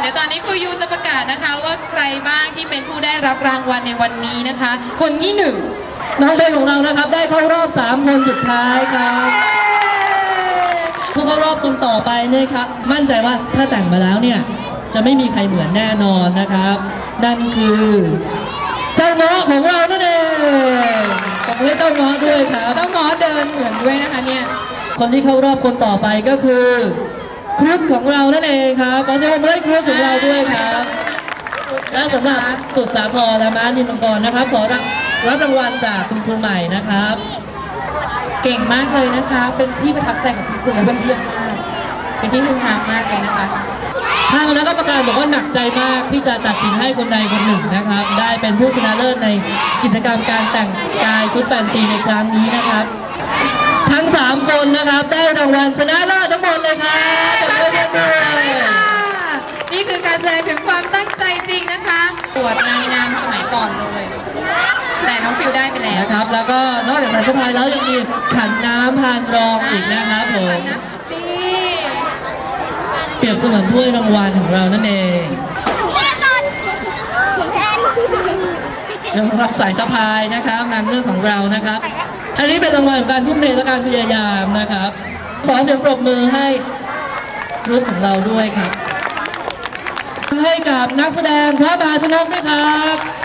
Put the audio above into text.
เดี๋ยวตอนนี้ครูยูจะประกาศนะคะว่าใครบ้างที่เป็นผู้ได้รับรางวัลในวันนี้นะคะ คนที่หนึ่งน้องเพลงของเรานะครับ ได้เข้ารอบ3คนสุดท้ายครับผู้เข้ารอบคนต่อไปเนี่ยครับ มั่นใจว่าถ้าแต่งมาแล้วเนี่ย จะไม่มีใครเหมือนแน่นอนนะครับ นั่นคือเจ้าเงาะของเรานั่นเองขอบคุณให้เจ้าเงาะด้วยครับต้องง้อเดินเหมือนด้วยนะคะเนี่ยคนที่เข้ารอบคนต่อไปก็คือ ครุฑของเรานั่นเองครับขอเสียงปรบมือให้ครุฑของเราด้วยครับและสำหรับสุดสาครและมานินมังกรนะครับ ขอรับรับรางวัลจากคุณครูใหม่นะครับ เก่งมากเลยนะคะ เป็นที่ประทับใจของคุณครูและเพื่อนๆมากเป็นที่ฮือฮามากเลยนะคะทางคณะกรรมการบอกว่าหนักใจมากที่จะตัดสินให้คนใดคนหนึ่งนะครับ ได้เป็นผู้ชนะเลิศในกิจกรรมการแต่งกายชุดแฟนซีในครั้งนี้นะครับ ทั้ง 3 คนนะครับได้รางวัลชนะเลิศทั้งหมดเลยครับ นนางงามสมัยก่อนเลย แต่น้องฟิวได้ไปแล้ว นะครับ แล้วก็นอกจากสายสะพายแล้วยังมีขันน้ำพานรองอีกนะครับผมดีเปรียบเสมือนถ้วยรางวัลของเรานั่นเองสำหรับสายสะพายนะครับนางเงือกของเรานะครับ อันนี้เป็นรางวัลของการทุ่มเทและการพยายามนะครับ ขอเสียงปรบมือให้รุ่นของเราด้วยครับ กับนักแสดงพระบาชนกด้วยครับ